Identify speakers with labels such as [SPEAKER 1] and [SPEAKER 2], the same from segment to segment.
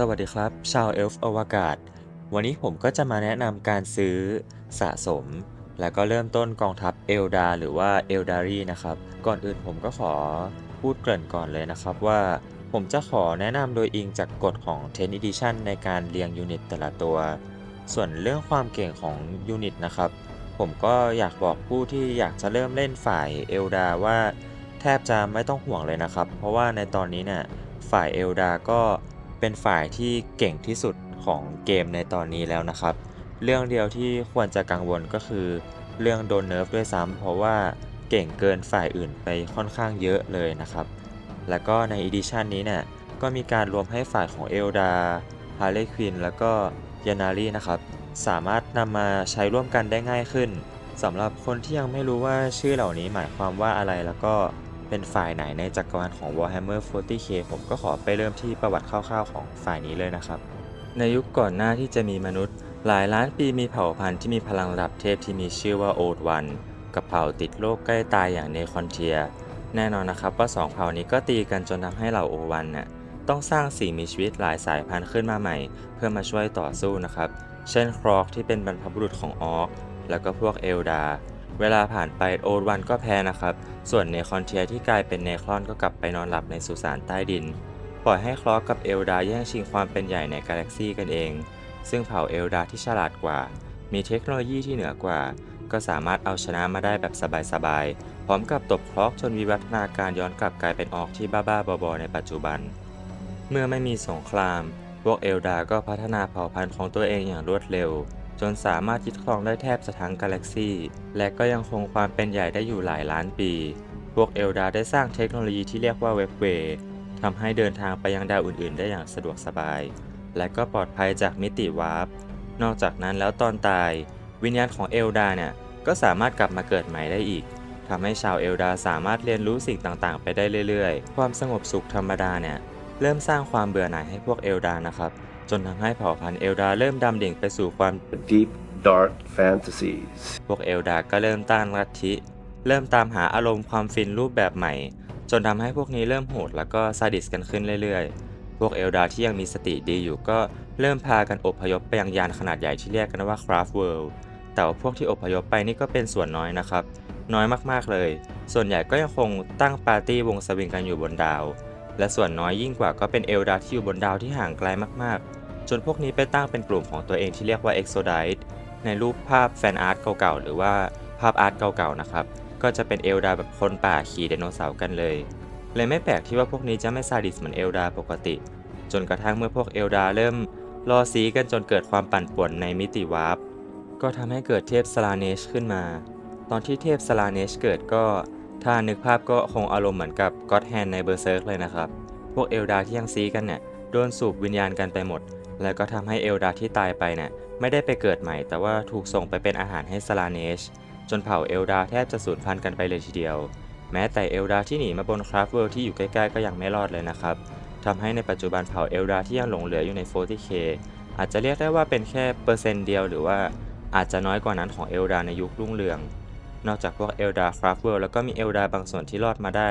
[SPEAKER 1] สวัสดีครับ ชาวเอลฟ์อวกาศ วันนี้ผมก็จะมาแนะนำการซื้อสะสม แล้วก็เริ่มต้นกองทัพเอลดาหรือว่าเอลดารีนะครับ ก่อนอื่นผมก็ขอพูดเกริ่นก่อนเลยนะครับว่า ผมจะขอแนะนำโดยอิงจากกฎของ 10 Edition ในการเรียงยูนิตแต่ละตัว ส่วนเรื่องความเก่งของยูนิตนะครับ ผมก็อยากบอกผู้ที่อยากจะเริ่มเล่นฝ่ายเอลดาว่า แทบจะไม่ต้องห่วงเลยนะครับ เพราะว่าในตอนนี้เนี่ยฝ่ายเอลดาก็ เป็นฝ่ายที่เก่งที่สุดของเกมในตอนนี้แล้วนะครับ เรื่องเดียวที่ควรจะกังวลก็คือ เรื่องโดนเนิร์ฟด้วยซ้ำเพราะว่าเก่งเกินฝ่ายอื่นไปค่อนข้างเยอะเลยนะครับ แล้วก็ในอีดิชันนี้เนี่ยก็มีการรวมให้ฝ่ายของเอลดาฮาร์เลควินแล้วก็ยานารีนะครับ สามารถนำมาใช้ร่วมกันได้ง่ายขึ้นสำหรับคนที่ยังไม่รู้ว่าชื่อเหล่านี้หมายความว่าอะไรแล้วก็ เป็นฝ่ายไหนในจักรวาลของ Warhammer 40k ผมก็ขอไปเริ่มที่ประวัติคร่าวๆ ของฝ่ายนี้เลยนะครับ ในยุคก่อนหน้าที่จะมีมนุษย์ หลายล้านปีมีเผ่าพันธุ์ที่มีพลังระดับเทพที่มีชื่อว่าโอดวันกับเผ่าติดโรคใกล้ตายอย่างเนคอนเทีย แน่นอนนะครับว่าสองเผ่านี้ก็ตีกันจนทำให้เหล่าโอวันน่ะต้องสร้างสิ่งมีชีวิตหลายสายพันธุ์ขึ้นมาใหม่ เพื่อมาช่วยต่อสู้นะครับ เช่นครอกที่เป็นบรรพบุรุษของออก แล้วก็พวกเอลดา เวลาผ่านไปโอดวันก็แพ้นะครับ ส่วนเนคอนเทียที่กลายเป็นเนครอนก็กลับไปนอนหลับในสุสานใต้ดิน ปล่อยให้คลอกกับเอลดาแย่งชิงความเป็นใหญ่ในกาแล็กซีกันเอง ซึ่งเผ่าเอลดาที่ฉลาดกว่า มีเทคโนโลยีที่เหนือกว่า ก็สามารถเอาชนะมาได้แบบสบายๆ พร้อมกับตบคลอกจนวิวัฒนาการย้อนกลับกลายเป็นออกที่บ้าๆบอๆในปัจจุบัน เมื่อไม่มีสงคราม พวกเอลดาก็พัฒนาเผ่าพันธุ์ของตัวเองอย่างรวดเร็ว จนสามารถยึดครองได้แทบจะทั้งกาแล็กซีและก็ยังคงความเป็นใหญ่ได้อยู่หลายล้านปี พวกเอลดาได้สร้างเทคโนโลยีที่เรียกว่าเว็บเวย์ทำให้เดินทางไปยังดาวอื่นๆ ได้อย่างสะดวกสบาย และก็ปลอดภัยจากมิติวาร์ป นอกจากนั้นแล้วตอนตาย วิญญาณของเอลดาเนี่ยก็สามารถกลับมาเกิดใหม่ได้อีกทำให้ชาวเอลดาสามารถเรียนรู้สิ่งต่างๆ ไปได้เรื่อยๆ ความสงบสุขธรรมดาเนี่ยเริ่มสร้างความเบื่อหน่ายให้พวกเอลดานะครับ จนทำให้เผ่าพันธุ์เอลดาเริ่มดำดิ่งไปสู่ความ
[SPEAKER 2] deep, dark fantasies.
[SPEAKER 1] พวกเอลดาก็เริ่มต้านลัทธิ เริ่มตามหาอารมณ์ความฟินรูปแบบใหม่ จนทำให้พวกนี้เริ่มโหดแล้วก็ซาดิสกันขึ้นเรื่อยๆ พวกเอลดาที่ยังมีสติดีอยู่ก็เริ่มพากันอพยพไปยังยานขนาดใหญ่ที่เรียกกันว่า Craft World แต่ว่าพวกที่อพยพไปนี่ก็เป็นส่วนน้อยนะครับ น้อยมากๆเลย ส่วนใหญ่ก็ยังคงตั้งปาร์ตี้วงสวิงกันอยู่บนดาว และส่วนน้อยยิ่งกว่าก็เป็นเอลดาที่อยู่บนดาวที่ห่างไกลมากๆ จนพวกนี้ไปตั้งเป็นกลุ่มของตัวเองที่เรียกว่า Exodite ในรูปภาพแฟนอาร์ตเก่าๆ หรือว่าภาพอาร์ตเก่าๆ นะครับ ก็จะเป็นเอลดาแบบคนป่าขี่ไดโนเสาร์กันเลย เลยไม่แปลกที่ว่าพวกนี้จะไม่ซาดิสเหมือนเอลดาปกติ จนกระทั่งเมื่อพวกเอลดาเริ่มรอซีกันจนเกิดความปั่นป่วนในมิติวาร์ป ก็ทำให้เกิดเทพสลาเนชขึ้นมา ตอนที่เทพสลาเนชเกิดก็ ถ้านึกภาพก็คงอารมณ์เหมือนกับก็อดแฮนในเบอร์เซิร์กเลยนะครับ พวกเอลดาที่ยังซีกันเนี่ยโดนสูบวิญญาณกันไปหมด แล้วก็ทำให้เอลดาที่ตายไปเนี่ยไม่ได้ไปเกิดใหม่ แต่ว่าถูกส่งไปเป็นอาหารให้สลาเนช จนเผ่าเอลดาแทบจะสูญพันธุ์กันไปเลยทีเดียว แม้แต่เอลดาที่หนีมาบนคราฟเวิลด์ที่อยู่ใกล้ๆก็ยังไม่รอดเลยนะครับทำให้ในปัจจุบันเผ่าเอลดาที่ยังหลงเหลืออยู่ใน 40k อาจจะเรียกได้ว่าเป็นแค่เปอร์เซ็นต์เดียวหรือว่าอาจจะน้อยกว่านั้นของเอลดาในยุครุ่งเรือง นอกจากพวกเอลดาคราฟเวลด์แล้วก็มีเอลดาบางส่วนที่รอดมาได้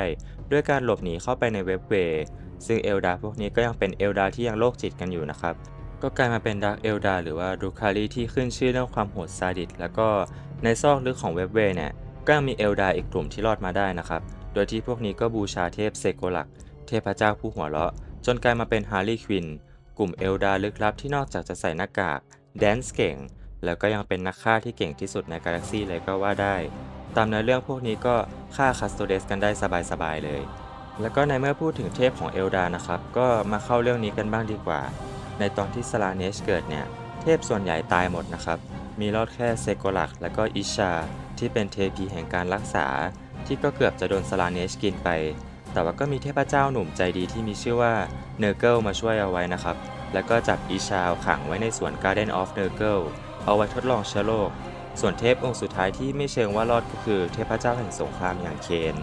[SPEAKER 1] ด้วยการหลบหนีเข้าไปในเว็บเวย์ซึ่งเอลดาพวกนี้ก็ยังเป็นเอลดาที่ยังโรคจิตกันอยู่นะครับ ก็กลายมาเป็นดาร์กเอลดาหรือว่าดูคารีที่ขึ้นชื่อเรื่องความโหดซาดิสแล้วก็ในซอกลึกของเว็บเวย์เนี่ยก็ยังมีเอลดาอีกกลุ่มที่รอดมาได้นะครับ โดยที่พวกนี้ก็บูชาเทพเซโกลัก เทพเจ้าผู้หัวเราะ จนกลายมาเป็นฮาร์ลีควินกลุ่มเอลดาลึกลับที่นอกจากจะใส่หน้ากากแดนซ์เก่ง แล้วก็ยังเป็นนักฆ่าที่เก่งที่สุดในกาแล็กซี่เลยก็ว่าได้ ตามเนื้อเรื่องพวกนี้ก็ฆ่าคัสโตเดสกันได้สบายๆเลย แล้วก็ในเมื่อพูดถึงเทพของเอลดานะครับ ก็มาเข้าเรื่องนี้กันบ้างดีกว่า ในตอนที่สลาเนชเกิดเนี่ย เทพส่วนใหญ่ตายหมดนะครับ มีรอดแค่เซโกลักและก็อิชา ที่เป็นเทพีแห่งการรักษา ที่ก็เกือบจะโดนสลาเนชกินไป แต่ว่าก็มีเทพเจ้าหนุ่มใจดีที่มีชื่อว่าเนอร์เกิลมาช่วยเอาไว้นะครับ แล้วก็จับอิชาขังไว้ในสวน Garden of n u r g l e เอ เอาไว้ทดลองเชื้อโรค ส่วนเทพองค์สุดท้ายที่ไม่เชิงว่ารอดก็คือเทพเจ้าแห่งสงครามอย่างเคน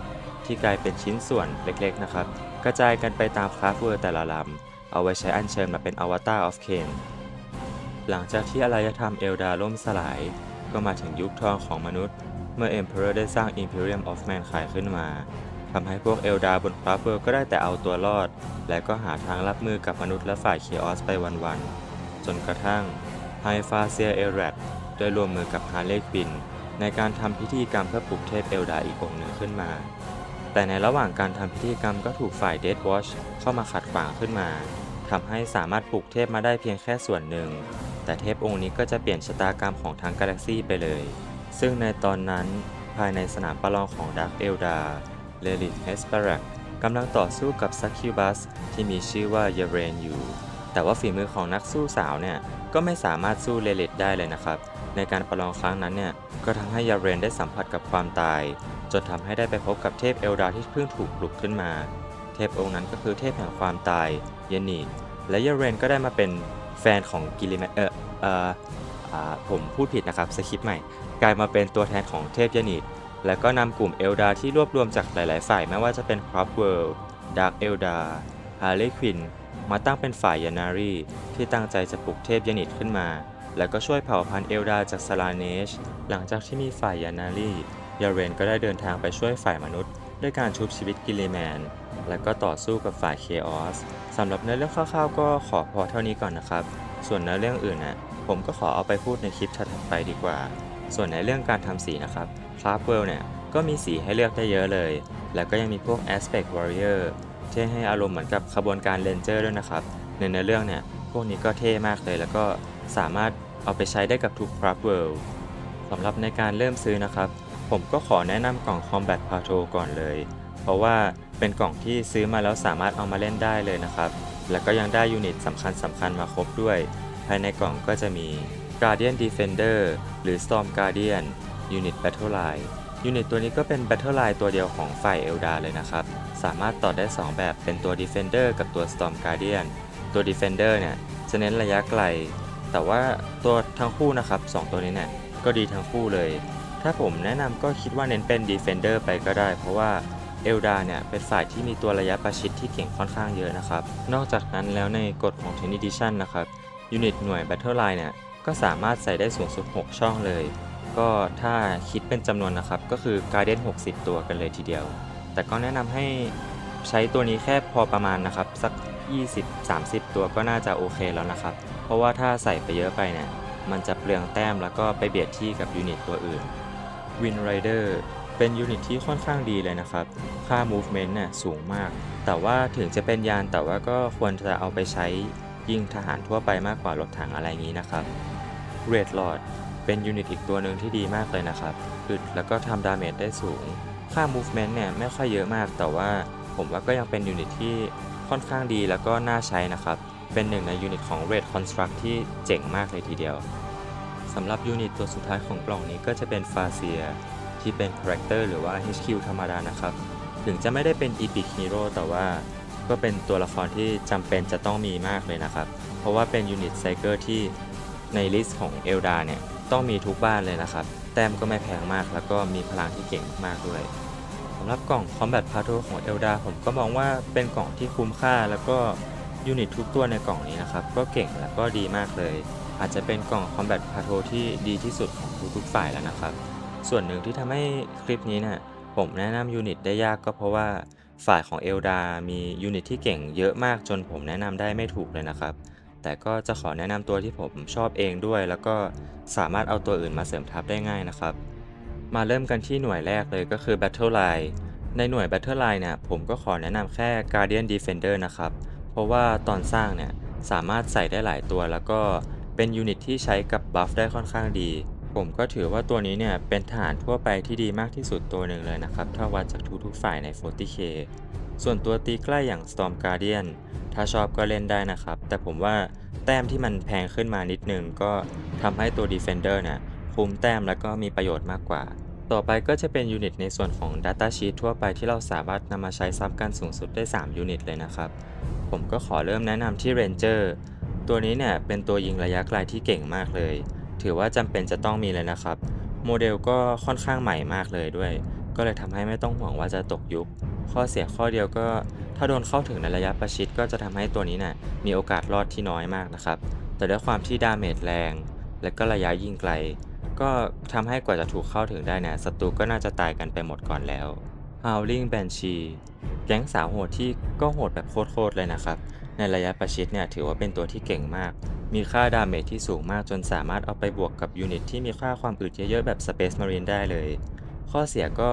[SPEAKER 1] ที่กลายเป็นชิ้นส่วนเล็กๆนะครับ กระจายกันไปตามคราฟเวอร์แต่ละลำ เอาไว้ใช้อัญเชิญมาเป็นอวตารออฟเคนหลังจากที่อารยธรรมเอลดาล่มสลาย ก็มาถึงยุคทองของมนุษย์ เมื่อ Emperor ได้สร้าง Imperium of Mankind ขึ้นมาทำให้พวกเอลดาบนคราฟเวิลด์ก็ได้แต่เอาตัวรอด และก็หาทางรับมือกับมนุษย์และฝ่ายเคออสไปวันๆ จนกระทั่ง ไฮฟาเซียเอรัดได้ร่วมมือกับฮาร์เลควิน ในการทำพิธีกรรมเพื่อปลุกเทพเอลดาอีกองค์หนึ่งขึ้นมา แต่ในระหว่างการทำพิธีกรรมก็ถูกฝ่ายเดดวอชเข้ามาขัดขวางขึ้นมาทำให้สามารถปลุกเทพมาได้เพียงแค่ส่วนหนึ่ง แต่เทพองค์นี้ก็จะเปลี่ยนชะตากรรมของทั้งกาแล็กซี่ไปเลย ซึ่งในตอนนั้นภายในสนามประลองของดักเอลดาเลลิทเฮสเปรักกำลังต่อสู้กับซักคิวบัสที่มีชื่อว่าเยเรนอยู่ แต่ว่าฝีมือของนักสู้สาวเนี่ยก็ไม่สามารถสู้เลลิทได้เลยนะครับ ในการประลองครั้งนั้นเนี่ยก็ทำให้ยาเรนได้สัมผัสกับความตาย จนทำให้ได้ไปพบกับเทพเอลดาที่เพิ่งถูกปลุกขึ้นมา เทพองค์นั้นก็คือเทพแห่งความตายเยนีและยาเรนก็ได้มาเป็นแฟนของกิลิแมเออเออผมพูดผิดนะครับสคริปต์ใหม่ กลายมาเป็นตัวแทนของเทพยานิดและก็นำกลุ่มเอลดาที่รวบรวมจากหลาย ๆ ฝ่ายไม่ว่าจะเป็นครอปเวิลด์ดาร์กเอลดาฮาร์เลควิน มาตั้งเป็นฝ่ายยานารีที่ตั้งใจจะปลุกเทพยานิดขึ้นมา แล้วก็ช่วยเผ่าพันธุ์เอลดาจากซาลาเนช หลังจากที่มีฝ่ายยานารียาเรนก็ได้เดินทางไปช่วยฝ่ายมนุษย์ ด้วยการชุบชีวิตกิเลแมน และก็ต่อสู้กับฝ่ายเคออสสำหรับเนื้อเรื่องคร่าวๆ ก็ขอพอเท่านี้ก่อนนะครับ ส่วนเนื้อเรื่องอื่นน่ะผมก็ขอเอาไปพูดในคลิปถัดไปดีกว่า ส่วนในเรื่องการทำสีนะครับคลาฟเวลเนี่ยก็มีสีให้เลือกได้เยอะเลย แล้วก็ยังมีพวก Aspect Warrior ที่ให้อารมณ์เหมือนกับขบวนการเลนเจอร์ด้วยนะครับในเนื้อเรื่องเนี่ยพวกนี้ก็เท่มากเลย แล้วก็สามารถเอาไปใช้ได้กับทุกคราฟเวิลด์สำหรับในการเริ่มซื้อนะครับ ผมก็ขอแนะนำกล่อง Combat Patrol ก่อนเลย เพราะว่าเป็นกล่องที่ซื้อมาแล้วสามารถเอามาเล่นได้เลยนะครับ แล้วก็ยังได้ยูนิตสำคัญสำคัญมาครบด้วย ภายในกล่องก็จะมี Guardian Defender หรือ Storm Guardian Unit Battle Line ยูนิตตัวนี้ก็เป็น Battle Line ตัวเดียวของฝ่ายเอลดาเลยนะครับ สามารถต่อได้ 2 แบบเป็นตัว Defender กับตัว Storm Guardian ตัว Defender เนี่ยจะเน้นระยะไกล แต่ว่าตัวทั้งคู่นะครับ 2 ตัวนี้เนี่ยก็ดีทั้งคู่เลย ถ้าผมแนะนำก็คิดว่าเน้นเป็น Defender ไปก็ได้ เพราะว่าเอลดาเนี่ยเป็นฝ่ายที่มีตัวระยะประชิดที่เก่งค่อนข้างเยอะนะครับ นอกจากนั้นแล้วในกฎของ10 Edition นะครับยูนิตหน่วย Battle Line เนี่ยก็สามารถใส่ได้สูงสุด 6 ช่องเลย ก็ถ้าคิดเป็นจำนวนนะครับ ก็คือ Guardian 60 ตัวกันเลยทีเดียว แต่ก็แนะนำให้ใช้ตัวนี้แค่พอประมาณนะครับ สัก 20-30 ตัวก็น่าจะโอเคแล้วนะครับ เพราะว่าถ้าใส่ไปเยอะไปเนี่ย มันจะเปลืองแต้มแล้วก็ไปเบียดที่กับยูนิตตัวอื่น Wind Rider เป็นยูนิตที่ค่อนข้างดีเลยนะครับ ค่า movement เนี่ยสูงมาก แต่ว่าถึงจะเป็นยานแต่ว่าก็ควรจะเอาไปใช้ยิงทหารทั่วไปมากกว่ารถถังอะไรงี้นะครับ Red Lord เป็นยูนิตอีกตัวหนึ่งที่ดีมากเลยนะครับอึดแล้วก็ทำดาเมจได้สูง ค่า movement เนี่ยไม่ค่อยเยอะมาก แต่ว่าผมว่าก็ยังเป็นยูนิตที่ค่อนข้างดีแล้วก็น่าใช้นะครับ เป็นหนึ่งในยูนิตของ Red Construct ที่เจ๋งมากเลยทีเดียวสำหรับยูนิตตัวสุดท้ายของกล่องนี้ก็จะเป็นฟาเซียที่เป็น Character หรือว่า HQ ธรรมดานะครับ ถึงจะไม่ได้เป็น Epic Hero แต่ว่าก็เป็นตัวละครที่จำเป็นจะต้องมีมากเลยนะครับ เพราะว่าเป็นยูนิตไซเกอร์ที่ในลิสต์ของเอลดาเนี่ยต้องมีทุกบ้านเลยนะครับ แต้มก็ไม่แพงมากแล้วก็มีพลังที่เก่งมากๆด้วยสำหรับกล่อง Combat p a t r o ของเอลดาผมก็มองว่าเป็นกล่องที่คุ้มค่า แล้วก็ยูนิตทุกตัวในกล่องนี้นะครับก็เก่งแล้วก็ดีมากเลย อาจจะเป็นกล่อง Combat p a t r o ที่ดีที่สุดของทุกๆฝ่ายแล้วนะครับ ส่วนหนึ่งที่ทำให้คลิปนี้เนี่ยผมแนะนำยูนิตได้ยากก็เพราะว่าฝ่ายของเอลดา มียูนิตที่เก่งเยอะมากจนผมแนะนำได้ไม่ถูกเลยนะครับ แต่ก็จะขอแนะนำตัวที่ผมชอบเองด้วย แล้วก็สามารถเอาตัวอื่นมาเสริมทัพได้ง่ายนะครับ มาเริ่มกันที่หน่วยแรกเลยก็คือ Battle Line ในหน่วย Battle Line เนี่ยผมก็ขอแนะนำแค่ Guardian Defender นะครับ เพราะว่าตอนสร้างเนี่ยสามารถใส่ได้หลายตัว แล้วก็เป็นยูนิตที่ใช้กับบัฟได้ค่อนข้างดี ผมก็ถือว่าตัวนี้เนี่ยเป็นทหารทั่วไปที่ดีมากที่สุดตัวหนึ่งเลยนะครับ ถ้าวัดจากทุกๆฝ่ายใน 40k ส่วนตัวตีใกล้อย่าง Storm Guardian ถ้าชอบก็เล่นได้นะครับ แต่ผมว่าแต้มที่มันแพงขึ้นมานิดนึงก็ทำให้ตัว Defender เนี่ยคุ้มแต้มแล้วก็มีประโยชน์มากกว่า ต่อไปก็จะเป็นยูนิตในส่วนของ Data Sheet ทั่วไปที่เราสามารถนำมาใช้ซับกันสูงสุดได้ 3 ยูนิตเลยนะครับ ผมก็ขอเริ่มแนะนำที่ Ranger ตัวนี้เนี่ยเป็นตัวยิงระยะไกลที่เก่งมากเลย ถือว่าจำเป็นจะต้องมีเลยนะครับ โมเดลก็ค่อนข้างใหม่มากเลยด้วย ก็เลยทำให้ไม่ต้องห่วงว่าจะตกยุค ข้อเสียข้อเดียวก็ ถ้าโดนเข้าถึงในระยะประชิดก็จะทำให้ตัวนี้นี่ยมีโอกาสรอดที่น้อยมากนะครับ แต่ด้วยความที่ดาเมจแรง และก็ระยะยิงไกล ก็ทำให้กว่าจะถูกเข้าถึงได้เนี่ยศัตรูก็น่าจะตายกันไปหมดก่อนแล้ว Howling Banshee แก๊งสาวโหดที่ก็โหดแบบโคตรๆเลยนะครับ ในระยะประชิดเนี่ยถือว่าเป็นตัวที่เก่งมาก มีค่าดาเมจที่สูงมากจนสามารถเอาไปบวกกับยูนิตที่มีค่าความอึดเยอะๆแบบ Space Marine ได้เลย ข้อเสียก็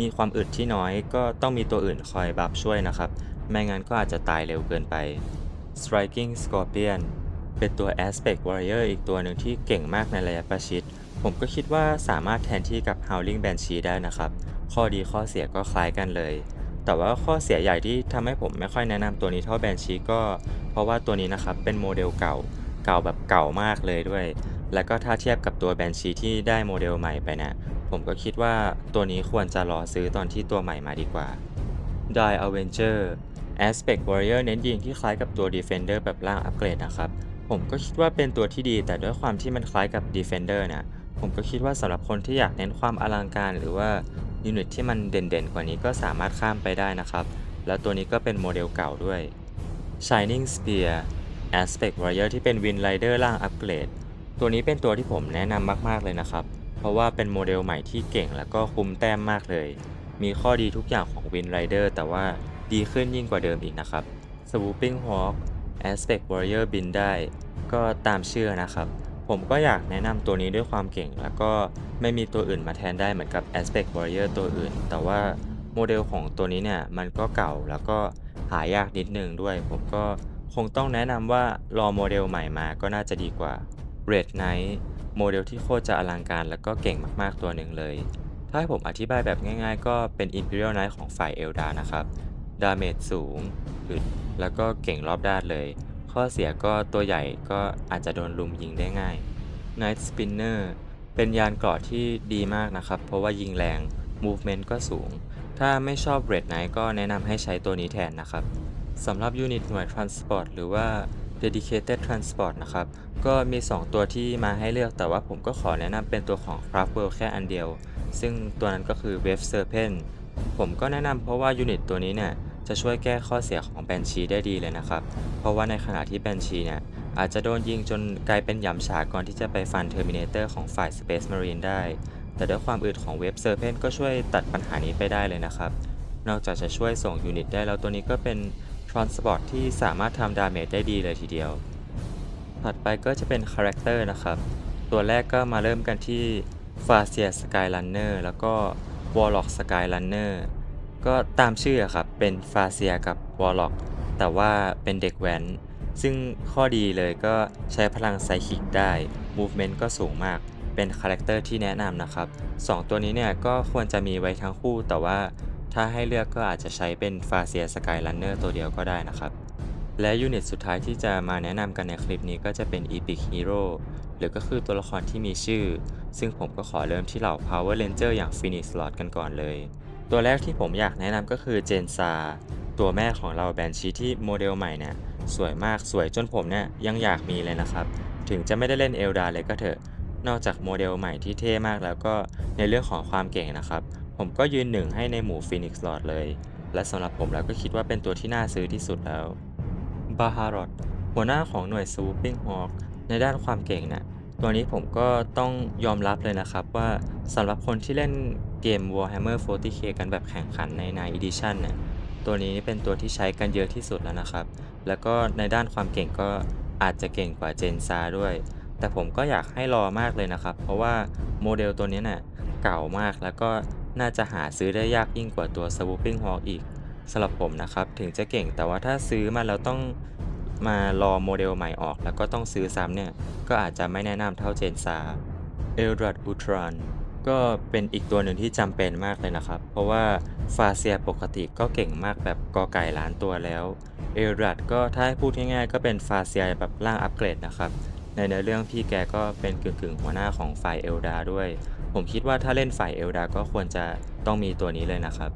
[SPEAKER 1] มีความอึดที่น้อยก็ต้องมีตัวอื่นคอยบัฟช่วยนะครับ ไม่งั้นก็อาจจะตายเร็วเกินไป Striking Scorpion เป็นตัว Aspect Warrior อีกตัวหนึ่งที่เก่งมากในระยะประชิด ผมก็คิดว่าสามารถแทนที่กับ Howling Banshee ได้นะครับ ข้อดีข้อเสียก็คล้ายกันเลย แต่ว่าข้อเสียใหญ่ที่ทำให้ผมไม่ค่อยแนะนำตัวนี้เท่า Banshee ก็เพราะว่าตัวนี้นะครับเป็นโมเดลเก่าเก่าแบบเก่ามากเลยด้วย แล้วก็ถ้าเทียบกับตัว Banshee ที่ได้โมเดลใหม่ไปเนี่ยผมก็คิดว่าตัวนี้ควรจะรอซื้อตอนที่ตัวใหม่มาดีกว่า Die Avenger Aspect Warrior เน้นยิงที่คล้ายกับตัว Defender แบบล่างอัปเกรดนะครับ ผมก็คิดว่าเป็นตัวที่ดี แต่ด้วยความที่มันคล้ายกับ Defender เนี่ยผมก็คิดว่าสำหรับคนที่อยากเน้นความอลังการหรือว่า ยูนิตที่มันเด่นๆ กว่านี้ก็สามารถข้ามไปได้นะครับ แล้วตัวนี้ก็เป็นโมเดลเก่าด้วย Shining Spear Aspect Warrior ที่เป็น Wind Rider ล่างอัปเกรด ตัวนี้เป็นตัวที่ผมแนะนำมากๆเลยนะครับ เพราะว่าเป็นโมเดลใหม่ที่เก่งแล้วก็คุ้มแต้มมากเลย มีข้อดีทุกอย่างของ Wind Rider แต่ว่าดีขึ้นยิ่งกว่าเดิมอีกนะครับ Swooping Hawk Aspect Warrior บินได้ ก็ตามชื่อนะครับ ผมก็อยากแนะนำตัวนี้ด้วยความเก่ง แล้วก็ไม่มีตัวอื่นมาแทนได้เหมือนกับ Aspect Warrior ตัวอื่น แต่ว่าโมเดลของตัวนี้เนี่ยมันก็เก่าแล้วก็หายากนิดนึงด้วย ผมก็คงต้องแนะนำว่ารอโมเดลใหม่มาก็น่าจะดีกว่า Red Knight โมเดลที่โคตรจะอลังการแล้วก็เก่งมากๆตัวหนึ่งเลย ถ้าให้ผมอธิบายแบบง่ายๆ ก็เป็น Imperial Knight ของฝ่ายเอลดานะครับ ดาเมจสูงอึดแล้วก็เก่งรอบด้านเลย ข้อเสียก็ตัวใหญ่ก็อาจจะโดนลุมยิงได้ง่าย Night Spinner เป็นยานเกราะที่ดีมากนะครับ เพราะว่ายิงแรง Movement ก็สูง ถ้าไม่ชอบ Red Knight ก็แนะนำให้ใช้ตัวนี้แทนนะครับสำหรับยูนิตหน่วย Transport หรือว่า Dedicated Transport นะครับ ก็มี 2 ตัวที่มาให้เลือกแต่ว่าผมก็ขอแนะนำเป็นตัวของ Craftworld แค่อันเดียว ซึ่งตัวนั้นก็คือ Wave Serpent ผมก็แนะนำเพราะว่ายูนิตตัวนี้เนี่ย จะช่วยแก้ข้อเสียของแบนชีได้ดีเลยนะครับ เพราะว่าในขณะที่แบนชีเนี่ย อาจจะโดนยิงจนกลายเป็นหยำฉาก่อนที่จะไปฟันเทอร์มินเตอร์ของฝ่าย Space Marine ได้ แต่ด้วยความอึดของเว็บเซอร์เพนก็ช่วยตัดปัญหานี้ไปได้เลยนะครับ นอกจากจะช่วยส่งยูนิตได้แล้วตัวนี้ก็เป็นทรานสปอร์ตที่สามารถทำดาเมจได้ดีเลยทีเดียว ถัดไปก็จะเป็นคาแรคเตอร์นะครับ ตัวแรกก็มาเริ่มกันที่ฟาเซียสกายลันเนอร์แล้วก็วอลล็อกสกายลันเนอร์ก็ตามชื่อครับ เป็นฟาเซียกับวอลล็อกแต่ว่าเป็นเด็กแว้น ซึ่งข้อดีเลยก็ใช้พลังไซคิกได้ Movement ก็สูงมาก เป็นคาแรคเตอร์ที่แนะนำนะครับ 2 ตัวนี้เนี่ยก็ควรจะมีไว้ทั้งคู่ แต่ว่าถ้าให้เลือกก็อาจจะใช้เป็นฟาเซียสกายลันเนอร์ตัวเดียวก็ได้นะครับ และยูนิตสุดท้ายที่จะมาแนะนำกันในคลิปนี้ก็จะเป็น Epic Hero หรือก็คือตัวละครที่มีชื่อ ซึ่งผมก็ขอเริ่มที่เหล่า Power Ranger อย่าง Phoenix Lord กันก่อนเลย ตัวแรกที่ผมอยากแนะนำก็คือเจนซาตัวแม่ของเราแบนชีที่โมเดลใหม่เนี่ยสวยมากสวยจนผมเนี่ยยังอยากมีเลยนะครับ ถึงจะไม่ได้เล่นเอลดาเลยก็เถอะ นอกจากโมเดลใหม่ที่เท่มากแล้วก็ในเรื่องของความเก่งนะครับ ผมก็ยืนหนึ่งให้ในหมู่ Phoenix Lord เลย และสำหรับผมแล้วก็คิดว่าเป็นตัวที่น่าซื้อที่สุดแล้วบาฮารอดหัวหน้าของหน่วย Swooping Hawk ในด้านความเก่งเนี่ยตัวนี้ผมก็ต้องยอมรับเลยนะครับว่าสำหรับคนที่เล่น กม Warhammer 40k กันแบบแข่งขันใน Night Edition เนี่ยตัวนี้เป็นตัวที่ใช้กันเยอะที่สุดแล้วนะครับ แล้วก็ในด้านความเก่งก็อาจจะเก่งกว่าเจนซาด้วย แต่ผมก็อยากให้รอมากเลยนะครับ เพราะว่าโมเดลตัวนี้เนี่ยเก่ามากแล้วก็น่าจะหาซื้อได้ยากยิ่งกว่าตัว Swooping Hawk อีกสำหรับผมนะครับถึงจะเก่งแต่ว่าถ้าซื้อมาแล้วต้องมารอโมเดลใหม่ออก แล้วก็ต้องซื้อซ้ำเนี่ย ก็อาจจะไม่แนะนำเท่าเจนซาเอลดรัดอุทราน ก็เป็นอีกตัวหนึ่งที่จำเป็นมากเลยนะครับ เพราะว่าฟาเซียปกติก็เก่งมากแบบกอไก่ล้านตัวแล้ว เอลรัดก็ถ้าให้พูดง่ายๆก็เป็นฟาเซียแบบร่างอัปเกรดนะครับ ในเนื้อเรื่องพี่แกก็เป็นกึ่งๆหัวหน้าของฝ่ายเอลดาด้วย ผมคิดว่าถ้าเล่นฝ่ายเอลดาก็ควรจะต้องมีตัวนี้เลยนะครับ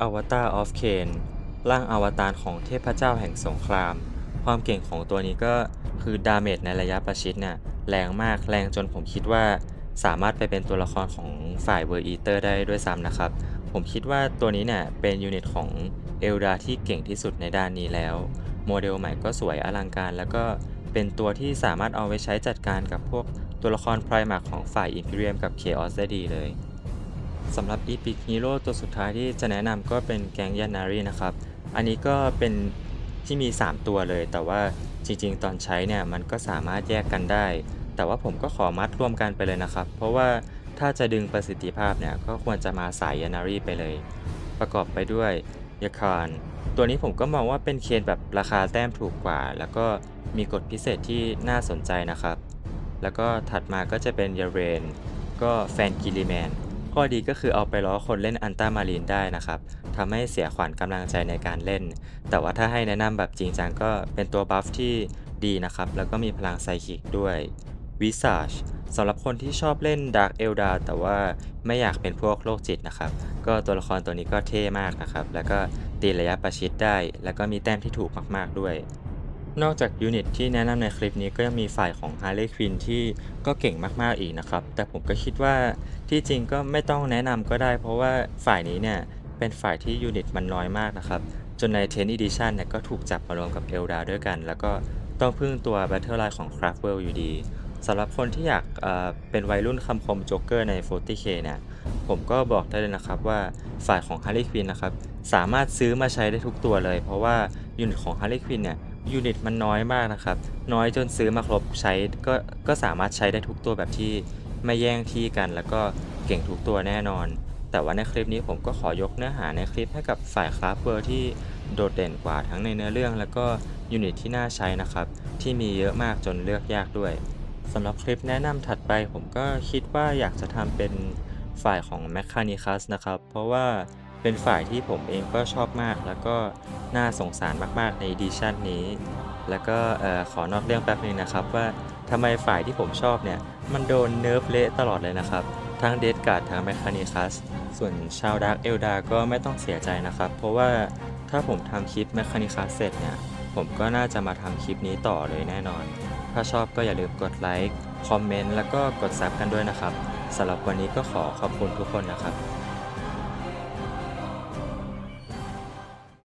[SPEAKER 1] อวตารออฟเคนร่างอวตารของเทพเจ้าแห่งสงคราม ความเก่งของตัวนี้ก็คือดาเมจในระยะประชิดเนี่ยแรงมากแรงจนผมคิดว่า สามารถไปเป็นตัวละครของฝ่ายเวอร์อีเตอร์ได้ด้วยซ้ำนะครับ ผมคิดว่าตัวนี้เนี่ยเป็นยูนิตของเอลดาที่เก่งที่สุดในด้านนี้แล้ว โมเดลใหม่ก็สวยอลังการ แล้วก็เป็นตัวที่สามารถเอาไว้ใช้จัดการกับพวกตัวละครไพรมาร์ของฝ่ายอิมพีเรียมกับเคออสได้ดีเลยสำหรับ Epic Hero ตัวสุดท้ายที่จะแนะนำก็เป็นแกงยานารีนะครับ อันนี้ก็เป็นที่มี 3 ตัวเลย แต่ว่าจริงๆ ตอนใช้เนี่ยมันก็สามารถแยกกันได้ แต่ว่าผมก็ขอมัดรวมกันไปเลยนะครับ เพราะว่าถ้าจะดึงประสิทธิภาพเนี่ยก็ควรจะมาสายยานารีไปเลย ประกอบไปด้วยยาคารตัวนี้ผมก็มองว่าเป็นเคนแบบราคาแต้มถูกกว่า แล้วก็มีกฎพิเศษที่น่าสนใจนะครับ แล้วก็ถัดมาก็จะเป็นยาเรน ก็แฟนกิลิแมนข้อดีก็คือเอาไปล้อคนเล่นอันต้ามารีนได้นะครับทำให้เสียขวัญกำลังใจในการเล่น แต่ว่าถ้าให้แนะนำแบบจริงจังก็เป็นตัวบัฟที่ดีนะครับ แล้วก็มีพลังไซคิกด้วย วิสาชสำหรับคนที่ชอบเล่นดาร์ e เอลดาแต่ว่าไม่อยากเป็นพวกโรคจิตนะครับ ก็ตัวละครตัวนี้ก็เท่มากนะครับ แล้วก็ตีระยะประชิดได้ แล้วก็มีแต้มที่ถูกมากๆด้วย นอกจากยูนิตที่แนะนำในคลิปนี้ก็ยังมีฝ่ายของ Harley Quinn ที่ก็เก่งมากๆอีกนะครับ แต่ผมก็คิดว่าที่จริงก็ไม่ต้องแนะนำก็ได้ เพราะว่าฝ่ายนี้เนี่ยเป็นฝ่ายที่ยูนิตมันน้อยมากนะครับ จนใน10 Edition เนี่ยก็ถูกจับมารวมกับเอลดาด้วยกัน แล้วก็ต้องพึ่งตัว Battle Line ของ Craftwell อยู่ดี สำหรับคนที่อยากเป็นวัยรุ่นคำคมโจ๊กเกอร์ใน 40k เนี่ย ผมก็บอกได้เลยนะครับว่าฝ่ายของ Harley Quinn นะครับ สามารถซื้อมาใช้ได้ทุกตัวเลย เพราะว่ายูนิตของ Harley Quinn เนี่ยยูนิตมันน้อยมากนะครับ น้อยจนซื้อมาครบใช้ก็ก็สามารถใช้ได้ทุกตัวแบบที่ไม่แย่งที่กัน แล้วก็เก่งทุกตัวแน่นอน แต่ว่าในคลิปนี้ผมก็ขอยกเนื้อหาในคลิปให้กับฝ่ายคราฟเวอร์ที่โดดเด่นกว่าทั้งในเนื้อเรื่อง แล้วก็ยูนิตที่น่าใช้นะครับที่มีเยอะมากจนเลือกยากด้วย สำหรับคลิปแนะนำถัดไปผมก็คิดว่าอยากจะทำเป็นฝ่ายของ m e c h a n i c u s นะครับ เพราะว่าเป็นฝ่ายที่ผมเองก็ชอบมาก แล้วก็น่าสงสารมากๆใน Edition นี้ แล้วก็ขอนอกเรื่องแป๊บนึงนะครับว่าทำไมฝ่ายที่ผมชอบเนี่ย มันโดนเนิร์ฟเละตลอดเลยนะครับ ทั้งเดดการ์ดทั้งแมคคานิคัสส่วนชาวดาร์กเอลดาก็ไม่ต้องเสียใจนะครับ เพราะว่าถ้าผมทำคลิปแมคคานิคัสเสร็จเนี่ย ผมก็น่าจะมาทำคลิปนี้ต่อเลยแน่นอน ถ้าชอบก็อย่าลืมกดไลค์ คอมเมนต์ แล้วก็กดซับกันด้วยนะครับสำหรับวันนี้ก็ขอขอบคุณทุกคนนะครับ